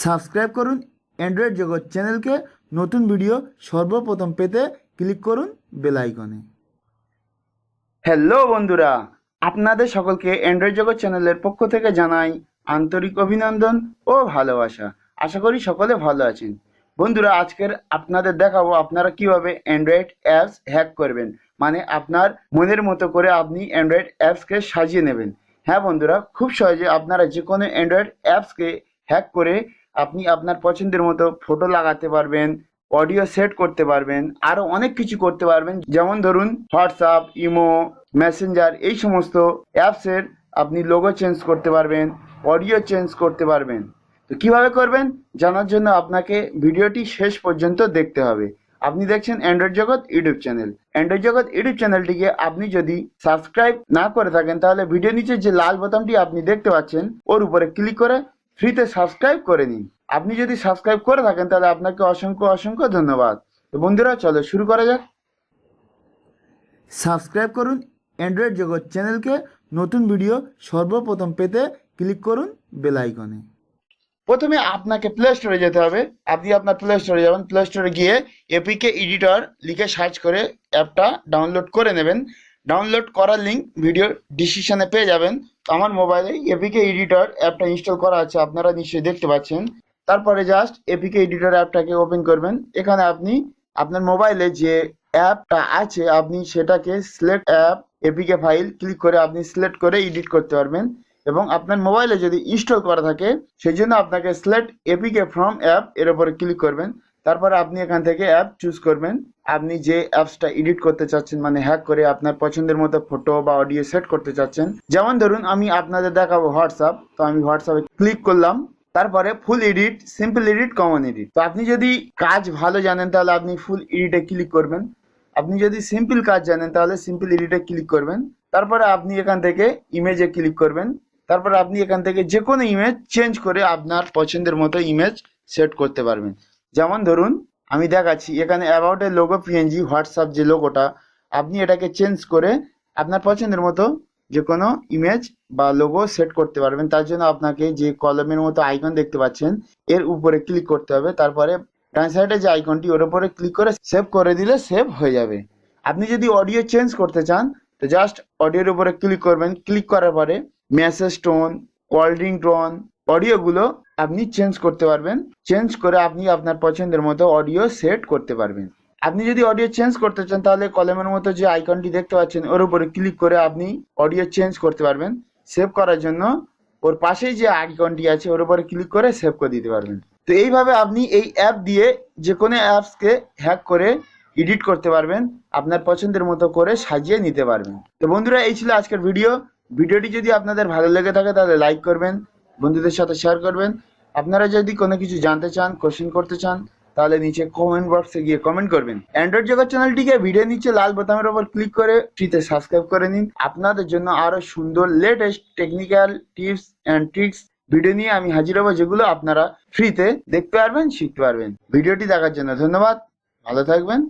Subscribe করুন Android জগৎ চ্যানেলকে। নতুন ভিডিও সর্বপ্রথম পেতে ক্লিক করুন বেল আইকনে। হ্যালো বন্ধুরা, আপনাদের সকলকে অ্যান্ড্রয়েড জগৎ চ্যানেলের পক্ষ থেকে জানাই আন্তরিক অভিনন্দন ও ভালোবাসা। আশা করি সকলে ভালো আছেন। বন্ধুরা, আজকের আপনাদের দেখাবো আপনারা কীভাবে অ্যান্ড্রয়েড অ্যাপস হ্যাক করবেন। মানে আপনার মনের মতো করে আপনি অ্যান্ড্রয়েড অ্যাপসকে সাজিয়ে নেবেন। হ্যাঁ বন্ধুরা, খুব সহজে আপনারা যে কোনো অ্যান্ড্রয়েড অ্যাপসকে হ্যাক করে আপনি আপনার পছন্দের মতো ফটো লাগাতে পারবেন অডিও সেট করতে পারবেন, আরও অনেক কিছু করতে পারবেন। যেমন ধরুন হোয়াটসঅ্যাপ ইমো মেসেঞ্জার এই সমস্ত অ্যাপসের আপনি লোগো চেঞ্জ করতে পারবেন অডিও চেঞ্জ করতে পারবেন। তো কীভাবে করবেন? জানার জন্য আপনাকে ভিডিওটি শেষ পর্যন্ত দেখতে হবে। আপনি দেখছেন Android Jagat YouTube channel. Android Jagat YouTube চ্যানেলটিকে আপনি যদি সাবস্ক্রাইব না করে থাকেন, তাহলে ভিডিও নিচে যে লাল বোতামটি আপনি দেখতে পাচ্ছেন, ওর উপরে ক্লিক করে ফ্রিতে সাবস্ক্রাইব করে নিন আপনি যদি সাবস্ক্রাইব করে থাকেন, তাহলে আপনাকে অসংখ্য অসংখ্য ধন্যবাদ। তো বন্ধুরা, চলো শুরু করা যাক। সাবস্ক্রাইব করুন অ্যান্ড্রয়েড জগৎ চ্যানেলকে নতুন ভিডিও সর্বপ্রথম পেতে ক্লিক করুন বেল আইকনে প্রথমে আপনাকে প্লে স্টোরে যেতে হবে। আপনি আপনার প্লে স্টোরে যাবেন। প্লে স্টোরে গিয়ে এপিকে এডিটর লিখে সার্চ করে অ্যাপটা ডাউনলোড করে নেবেন। ডাউনলোড করার লিঙ্ক ভিডিও ডিসক্রিপশনে পেয়ে যাবেন। আমার মোবাইলে এপিকে এডিটর অ্যাপটা ইনস্টল করা আছে, আপনারা নিশ্চয়ই দেখতে পাচ্ছেন। তারপরে জাস্ট এপিকে এডিটর অ্যাপটাকে ওপেন করবেন। এখানে আপনি আপনার মোবাইলে যে অ্যাপটা আছে, আপনি সেটাকে select app APK file click করে আপনি সিলেক্ট করে এডিট করতে পারবেন। এবং আপনার মোবাইলে যদি ইনস্টল করা থাকে সেই জন্য আপনাকে সিলেক্ট এপিকে ফ্রম অ্যাপ এর উপরে ক্লিক করবেন। তারপরে আপনি এখান থেকে অ্যাপ চুজ করবেন। আপনি যে অ্যাপসটা এডিট করতে চাচ্ছেন মানে হ্যাক করে আপনার পছন্দের মতো ফটো বা অডিও সেট করতে চাচ্ছেন। যেমন ধরুন, আমি আপনাদের দেখাবো হোয়াটসঅ্যাপ তো আমি হোয়াটসঅ্যাপে ক্লিক করলাম। তারপরে full edit simple edit common edit তো আপনি যদি কাজ ভালো জানেন, তাহলে আপনি ফুল এডিটে ক্লিক করবেন। আপনি যদি সিম্পল কাজ জানেন, তাহলে সিম্পল এডিটে ক্লিক করবেন। তারপরে আপনি এখান থেকে ইমেজে ক্লিক করবেন। তারপরে আপনি এখান থেকে যে কোনো ইমেজ চেঞ্জ করে আপনার পছন্দের মতো ইমেজ সেট করতে পারবেন। যেমন ধরুন, আমি দেখাচ্ছি, এখানে about a logo PNG WhatsApp যে লোগোটা আপনি এটাকে চেঞ্জ করে আপনার পছন্দের মতো যে কোনো ইমেজ বা লোগো সেট করতে পারবেন। তার জন্য আপনাকে যে কলমের মতো আইকন দেখতে পাচ্ছেন, এর উপরে ক্লিক করতে হবে। তারপরে ডান সাইডে যে আইকনটি ওর উপরে ক্লিক করে সেভ করে দিলে সেভ হয়ে যাবে। আপনি যদি অডিও চেঞ্জ করতে চান, তো জাস্ট অডিওর উপরে ক্লিক করবেন। ক্লিক করার পরে message tone call calling tone অডিওগুলো আপনি চেঞ্জ করতে পারবেন। চেঞ্জ করে আপনি আপনার পছন্দের মতো অডিও সেট করতে পারবেন। আপনি যদি অডিও চেঞ্জ করতে চান, তাহলে কলমের মতো যে আইকনটি দেখতে পাচ্ছেন, ওর উপরে ক্লিক করে আপনি অডিও চেঞ্জ করতে পারবেন। সেভ করার জন্য ওর পাশেই যে আইকনটি আছে, ওর উপরে ক্লিক করে সেভ করে দিতে পারবেন। তো এইভাবে আপনি এই অ্যাপ দিয়ে যে কোনো অ্যাপসকে হ্যাক করে এডিট করতে পারবেন, আপনার পছন্দের মতো করে সাজিয়ে নিতে পারবেন। তো বন্ধুরা, এই ছিল আজকের ভিডিও ভিডিওটি যদি আপনাদের ভালো লেগে থাকে, তাহলে লাইক করবেন। বন্ধুদের সাথে শেয়ার করবেন। আপনারা যদি কোনো কিছু জানতে চান কোশ্চেন করতে চান, তাহলে নিচে কমেন্ট বক্সে গিয়ে কমেন্ট করবেন। অ্যান্ড্রয়েড জগৎ চ্যানেলটিকে ভিডিও নিচে লাল বোতামের উপর ক্লিক করে ফ্রিতে সাবস্ক্রাইব করে নিন। আপনাদের জন্য আরও সুন্দর latest technical tips and tricks video নিয়ে আমি হাজির হব, যেগুলো আপনারা ফ্রিতে দেখতে পারবেন, শিখতে পারবেন। ভিডিওটি দেখার জন্য ধন্যবাদ। ভালো থাকবেন।